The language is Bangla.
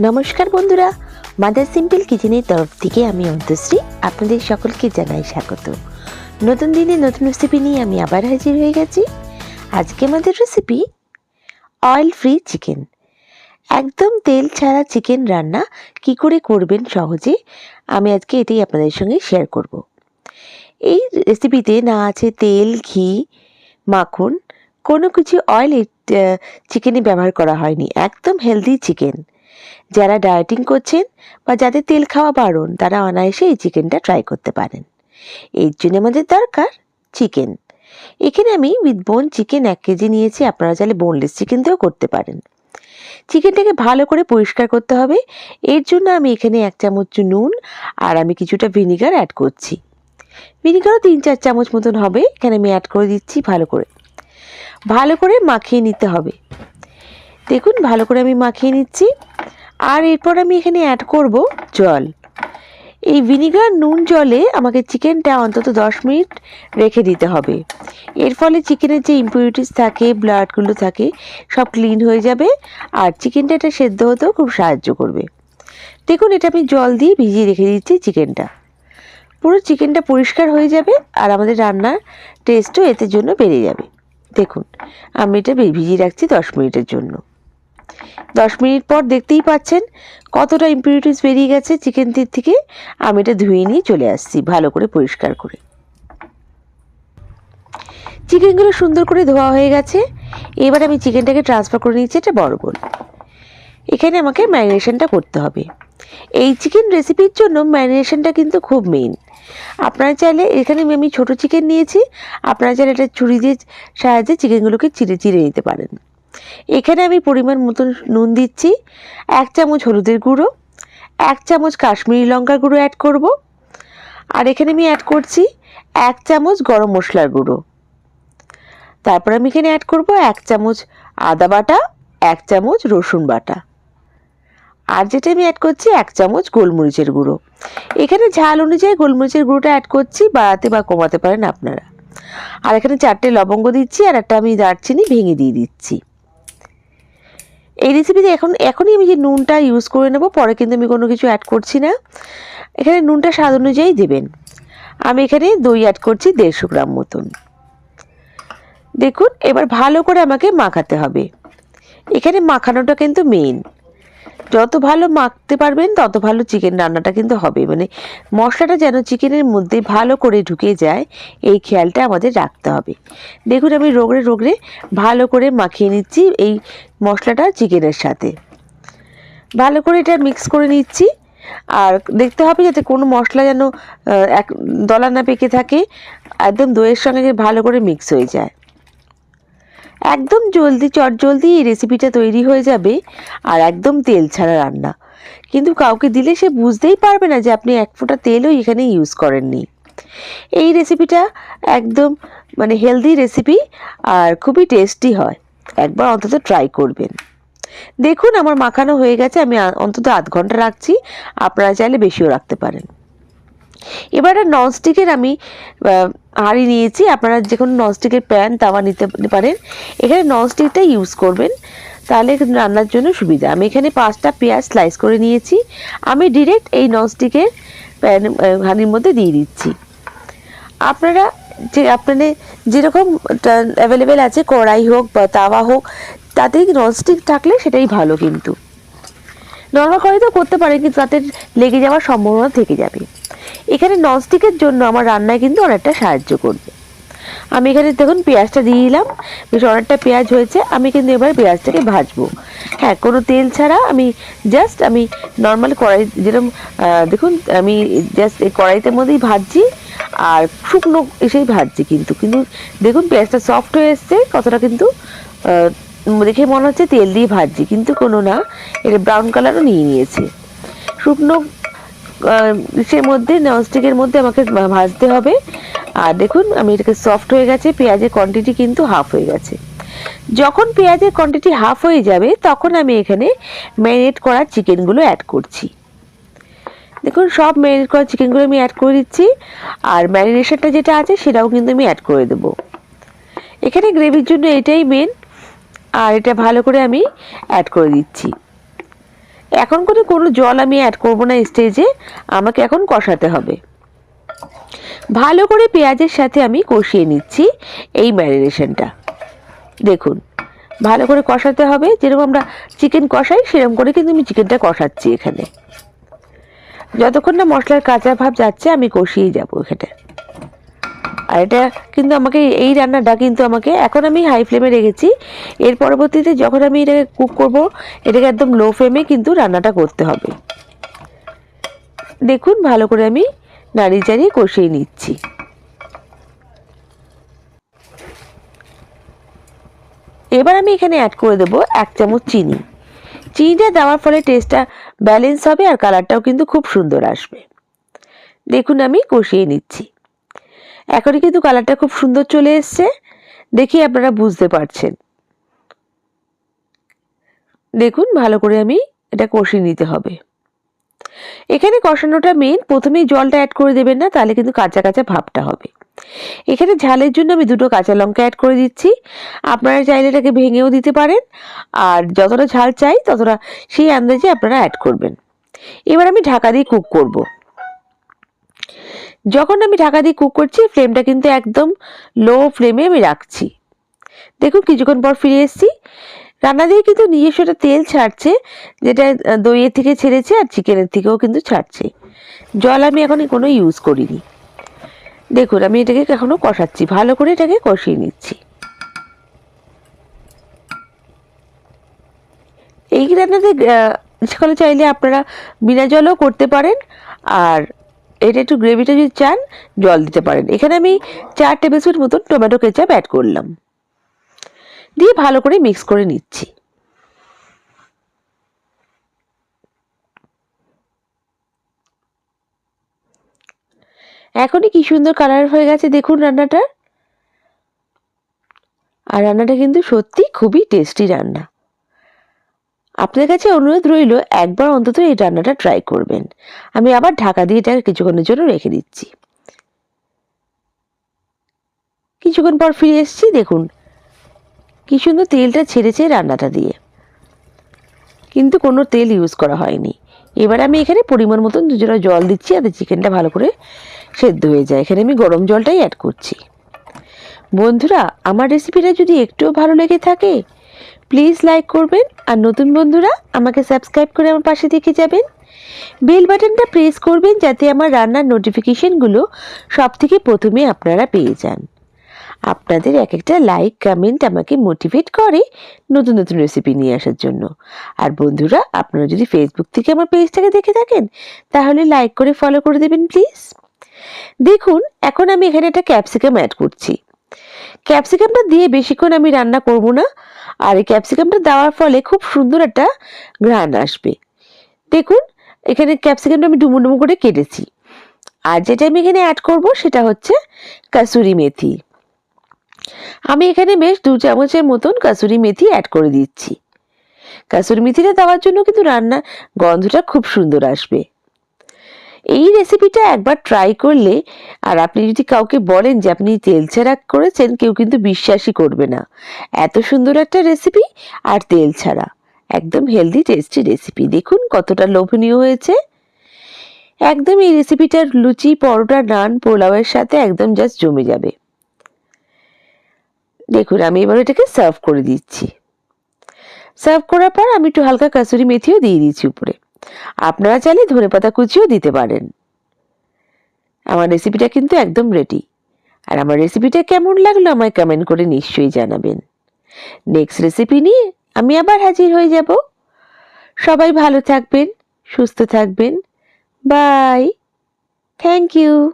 নমস্কার বন্ধুরা মাদার সিম্পল কিচেনের তরফ থেকে আমি অন্তশ্রী আপনাদের সকলকে জানাই স্বাগত। নতুন দিনে নতুন রেসিপি নিয়ে আমি আবার হাজির হয়ে গেছি। আজকে আমাদের রেসিপি অয়েল ফ্রি চিকেন একদম তেল ছাড়া চিকেন রান্না কি করে করবেন সহজে, আমি আজকে এটাই আপনাদের সঙ্গে শেয়ার করব। এই রেসিপিতে না আছে তেল, ঘি, মাখন, কোনো কিছু অয়েল চিকেনে ব্যবহার করা হয়নি। একদম হেলদি চিকেন যারা ডায়েটিং করছেন বা যাদের তেল খাওয়া বারণ, তারা অনায়াসে এই চিকেনটা ট্রাই করতে পারেন। এর জন্য আমাদের দরকার চিকেন এখানে আমি উইথ বোন চিকেন এক কেজি নিয়েছি, আপনারা চাইলে বোনলেস চিকেন দিয়েও করতে পারেন। চিকেনটাকে ভালো করে পরিষ্কার করতে হবে। এর জন্য আমি এখানে এক চামচ নুন আর আমি কিছুটা ভিনিগার অ্যাড করছি। ভিনিগারও তিন চার চামচ মতন হবে। এখানে আমি অ্যাড করে দিচ্ছি ভালো করে। ভালো করে মাখিয়ে নিতে হবে। দেখুন, ভালো করে আমি মাখিয়ে নিচ্ছি। আর এরপর আমি এখানে অ্যাড করব জল। এই ভিনিগার নুন জলে আমাকে চিকেনটা অন্তত দশ মিনিট রেখে দিতে হবে। এর ফলে চিকেনের যে ইম্পিউরিটিস থাকে ব্লাডগুলো থাকে, সব ক্লিন হয়ে যাবে আর চিকেনটা এটা সেদ্ধ হতেও খুব সাহায্য করবে। দেখুন, এটা আমি জল দিয়ে ভিজিয়ে রেখে দিচ্ছি চিকেনটা পুরো চিকেনটা পরিষ্কার হয়ে যাবে আর আমাদের রান্নার টেস্টও এতে জন্য বেড়ে যাবে। দেখুন, আমি এটা ভিজিয়ে রাখছি দশ মিনিটের জন্য। দশ মিনিট পর দেখতেই পাচ্ছেন কতটা ইম্পিউরিটিস বেরিয়ে গেছে চিকেন তীর থেকে। আমি এটা ধুয়ে নিয়ে চলে আসছি, ভালো করে পরিষ্কার করে। চিকেনগুলো সুন্দর করে ধোয়া হয়ে গেছে। এবার আমি চিকেনটাকে ট্রান্সফার করে নিয়েছি এটা বড় বোল এখানে আমাকে ম্যারিনেশনটা করতে হবে। এই চিকেন রেসিপির জন্য ম্যারিনেশনটা কিন্তু খুব মেইন আপনারা চাইলে এখানে আমি ছোট চিকেন নিয়েছি, আপনারা চাইলে এটা ছুরি দিয়ে সাহায্যে চিকেনগুলোকে চিড়ে চিড়ে নিতে পারেন। এখানে আমি পরিমাণ মতন নুন দিচ্ছি, এক চামচ হলুদের গুঁড়ো, এক চামচ কাশ্মীরি লঙ্কার গুঁড়ো অ্যাড করব, আর এখানে আমি অ্যাড করছি এক চামচ গরম মশলার গুঁড়ো। তারপর আমি এখানে অ্যাড করব এক চামচ আদা বাটা, এক চামচ রসুন বাটা। আর যেটা আমি অ্যাড করছি এক চামচ গোলমরিচের গুঁড়ো। এখানে ঝাল অনুযায়ী গোলমরিচের গুঁড়োটা অ্যাড করছি, বাড়াতে বা কমাতে পারেন আপনারা। আর এখানে চারটে লবঙ্গ দিচ্ছি, আর একটা আমি দারচিনি ভেঙে দিয়ে দিচ্ছি। এই রেসিপিতে এখন, এখনই আমি যে নুনটা ইউজ করে নেব, পরে কিন্তু আমি কোনো কিছু অ্যাড করছি না। এখানে নুনটা স্বাদ অনুযায়ী দেবেন। আমি এখানে দই অ্যাড করছি দেড়শো গ্রাম মতন। দেখুন, এবার ভালো করে আমাকে মাখাতে হবে। এখানে মাখানোটা কিন্তু মেইন যত ভালো মাখতে পারবেন, তত ভালো চিকেন রান্নাটা কিন্তু হবে। মানে মশলাটা যেন চিকেনের মধ্যে ভালো করে ঢুকে যায়, এই খেয়ালটা আমাদের রাখতে হবে। দেখুন আমি রোগড়ে রোগড়ে ভালো করে মাখিয়ে নিচ্ছি এই মশলাটা চিকেনের সাথে। ভালো করে এটা মিক্স করে নিচ্ছি। আর দেখতে হবে যাতে কোনো মশলা যেন এক, দলা না পেকে থাকে, একদম দইয়ের সঙ্গে ভালো করে মিক্স হয়ে যায়। একদম জলদি চট জলদি এই রেসিপিটা তৈরি হয়ে যাবে আর একদম তেল ছাড়া রান্না। কিন্তু কাউকে দিলে সে বুঝতেই পারবে না যে আপনি এক ফোঁটা তেলও এখানে ইউজ করেননি। এই রেসিপিটা একদম মানে হেলদি রেসিপি আর খুবই টেস্টি হয়। একবার অন্তত ট্রাই করবেন। দেখুন, আমার মাখানো হয়ে গেছে, আমি অন্তত আধ ঘণ্টা রাখছি, আপনারা চাইলে বেশিও রাখতে পারেন। এবার ননস্টিকের আমি হাঁড়ি নিয়েছি। আপনারা যে কোনো ননস্টিকের প্যান, তাওয়া নিতে পারেন। এখানে ননস্টিকটা ইউজ করবেন। তাহলে রান্নার জন্য সুবিধা। আমি এখানে পাঁচটা পেঁয়াজ স্লাইস করে নিয়েছি। আমি ডিরেক্ট এই ননস্টিকের প্যান হাঁড়ির মধ্যে দিয়ে দিচ্ছি। আপনারা যে, আপনাদের যেরকম অ্যাভেলেবেল আছে, কড়াই হোক বা তাওয়া হোক তাতে ননস্টিক থাকলে সেটাই ভালো কিন্তু। নর্মাল কড়াইতেও করতে পারেন, কিন্তু তাতে লেগে যাওয়ার সম্ভাবনা থেকে যাবে। এখানে ননস্টিকের জন্য আমার রান্নায় কিন্তু অনেকটা সাহায্য করবে। আমি এখানে দেখুন পেঁয়াজটা দিয়ে দিলাম, বেশ অনেকটা পেঁয়াজ হয়েছে, আমি কিন্তু এবার পেঁয়াজটাকে ভাজবো। হ্যাঁ কোনো তেল ছাড়া আমি জাস্ট আমি নর্মাল কড়াই, যেরকম দেখুন, আমি জাস্ট এই কড়াইতের মধ্যেই ভাজছি, আর শুকনো এসেই ভাজছি কিন্তু কিন্তু দেখুন পেঁয়াজটা সফট হয়ে এসছে, কতটা কিন্তু দেখে মনে হচ্ছে তেল দিয়ে ভাজছি, কিন্তু কোনো না, এটা ব্রাউন কালারও নিয়ে নিয়েছে। শুকনো সে মধ্যে, ননস্টিকের মধ্যে আমাকে ভাজতে হবে। আর দেখুন, আমি এটাকে সফট হয়ে গেছে, পেঁয়াজের কোয়ান্টিটি কিন্তু হাফ হয়ে গেছে। যখন পেঁয়াজের কোয়ান্টিটি হাফ হয়ে যাবে, তখন আমি এখানে ম্যারিনেট করা চিকেনগুলো অ্যাড করছি। দেখুন, সব ম্যারিনেট করা চিকেনগুলো আমি অ্যাড করে দিচ্ছি। আর ম্যারিনেশনটা যেটা আছে, সেটাও কিন্তু আমি অ্যাড করে দেবো। এখানে গ্রেভির জন্য এটাই মেন আর এটা ভালো করে আমি অ্যাড করে দিচ্ছি। এখন করে কোনো জল আমি অ্যাড করব না স্টেজে আমাকে এখন কষাতে হবে। ভালো করে পেঁয়াজের সাথে আমি কষিয়ে নিচ্ছি এই ম্যারিনেশনটা। দেখুন, ভালো করে কষাতে হবে, যেরকম আমরা চিকেন কষাই, সেরকম করে কিন্তু আমি চিকেনটা কষাচ্ছি এখানে। যতক্ষণ না মশলার কাঁচা ভাব যাচ্ছে, আমি কষিয়ে যাব এখানে। আর এটা কিন্তু আমাকে এই রান্নাটা কিন্তু আমাকে এখন আমি হাই ফ্লেমে রেখেছি। এর পরবর্তীতে যখন আমি এটাকে কুক করব, এটাকে একদম লো ফ্লেমে কিন্তু রান্নাটা করতে হবে। দেখুন, ভালো করে আমি নাড়িয়ে চাড়িয়ে কষিয়ে নিচ্ছি। এবার আমি এখানে অ্যাড করে দেবো এক চামচ চিনি। চিনিটা দেওয়ার ফলে টেস্টটা ব্যালেন্স হবে আর কালারটাও কিন্তু খুব সুন্দর আসবে। দেখুন, আমি কষিয়ে নিচ্ছি। এখনই কিন্তু কালারটা খুব সুন্দর চলে এসছে। দেখি আপনারা বুঝতে পারছেন। দেখুন, ভালো করে আমি এটা কষিয়ে নিতে হবে। এখানে কষানোটা মেন প্রথমেই জলটা অ্যাড করে দেবেন না, তাহলে কিন্তু কাঁচা কাঁচা ভাবটা হবে। এখানে ঝালের জন্য আমি দুটো কাঁচা লঙ্কা অ্যাড করে দিচ্ছি। আপনারা চাইলে এটাকে ভেঙেও দিতে পারেন, আর যতটা ঝাল চাই ততটা সেই আন্দাজে আপনারা অ্যাড করবেন। এবার আমি ঢাকা দিয়ে কুক করব। যখন আমি ঢাকা দিয়ে কুক করছি ফ্লেমটা কিন্তু একদম লো ফ্লেমে আমি রাখছি। দেখুন, কিছুক্ষণ পর ফিরে এসেছি। রান্না দিয়ে কিন্তু নিজস্ব একটা তেল ছাড়ছে, যেটা দইয়ের থেকে ছেড়েছে আর চিকেনের থেকেও কিন্তু ছাড়ছে। জল আমি এখন কোনো ইউজ করিনি। দেখুন, আমি এটাকে এখনও কষাচ্ছি। ভালো করে এটাকে কষিয়ে নিচ্ছি। এই রান্নাতে সেখানে চাইলে আপনারা বিনা জলও করতে পারেন। আর এটা একটু গ্রেভিটা যদি চান, জল দিতে পারেন। এখানে আমি চার টেবিল স্পুন মতন টমেটো কেচাপ অ্যাড করলাম। দিয়ে ভালো করে মিক্স করে নিচ্ছি। এখনই কি সুন্দর কালার হয়ে গেছে, দেখুন রান্নাটা। আর রান্নাটা কিন্তু সত্যি খুবই টেস্টি রান্না। আপনার কাছে অনুরোধ রইল, একবার অন্তত এই রান্নাটা ট্রাই করবেন। আমি আবার ঢাকা দিয়ে এটা কিছুক্ষণের জন্য রেখে দিচ্ছি। কিছুক্ষণ পর ফিরে এসেছি, দেখুন, কি সুন্দর তেলটা ছেড়েছে রান্নাটা দিয়ে। কিন্তু কোনো তেল ইউজ করা হয়নি। এবার আমি এখানে পরিমাণ মতন দুজোড়া জল দিচ্ছি, যাতে চিকেনটা ভালো করে সেদ্ধ হয়ে যায়। এখানে আমি গরম জলটাই অ্যাড করছি। বন্ধুরা, আমার রেসিপিটা যদি একটুও ভালো লেগে থাকে প্লিজ লাইক করবেন আর নতুন বন্ধুরা আমাকে সাবস্ক্রাইব করে আমার পাশে থেকে যাবেন। বেল বাটনটা প্রেস করবেন যাতে আমার রান্নার নোটিফিকেশনগুলো সব থেকে প্রথমে আপনারা পেয়ে যান। আপনাদের এক একটা লাইক, কমেন্ট আমাকে মোটিভেট করে নতুন নতুন রেসিপি নিয়ে আসার জন্য। আর বন্ধুরা, আপনারা যদি ফেসবুক থেকে আমার পেজটাকে দেখে থাকেন, তাহলে লাইক করে ফলো করে দেবেন প্লিজ দেখুন, এখন আমি এখানে একটা ক্যাপসিকাম অ্যাড করছি। ক্যাপসিকামটা দিয়ে বেশিক্ষণ আমি রান্না করব না। আর এই ক্যাপসিকামটা দেওয়ার ফলে খুব সুন্দর একটা ঘ্রাণ আসবে। দেখুন, এখানে ক্যাপসিকামটা আমি ডুমো ডুমো করে কেটেছি। আর যেটা আমি এখানে অ্যাড করব সেটা হচ্ছে কাসুরি মেথি। আমি এখানে বেশ দু চামচের মতন কাসুরি মেথি অ্যাড করে দিচ্ছি। কাসুরি মেথিটা দেওয়ার জন্য কিন্তু রান্না গন্ধটা খুব সুন্দর আসবে। এই রেসিপিটা একবার ট্রাই করলে, আর আপনি যদি কাউকে বলেন যে আপনি তেল ছাড়া করেছেন, কেউ কিন্তু বিশ্বাসই করবে না। এত সুন্দর একটা রেসিপি আর তেল ছাড়া। একদম হেলদি টেস্টি রেসিপি দেখুন কতটা লোভনীয় হয়েছে। একদম এই রেসিপিটার লুচি, পরোটা, নান, পোলাওয়ের সাথে একদম জাস্ট জমে যাবে। দেখুন, আমি এবার এটাকে সার্ভ করে দিচ্ছি। সার্ভ করার পর আমি একটু হালকা কাসুরি মেথিও দিয়ে দিয়েছি উপরে। আপনারা চাইলে ধনে পাতা কুচিও দিতে পারেন। আমার রেসিপিটা কিন্তু একদম রেডি আর আমার রেসিপিটা কেমন লাগল আমায় কমেন্ট করে নিশ্চয়ই জানাবেন। নেক্সট রেসিপি নিয়ে আমি আবার হাজির হয়ে যাব। সবাই ভালো থাকবেন, সুস্থ থাকবেন। Bye thank you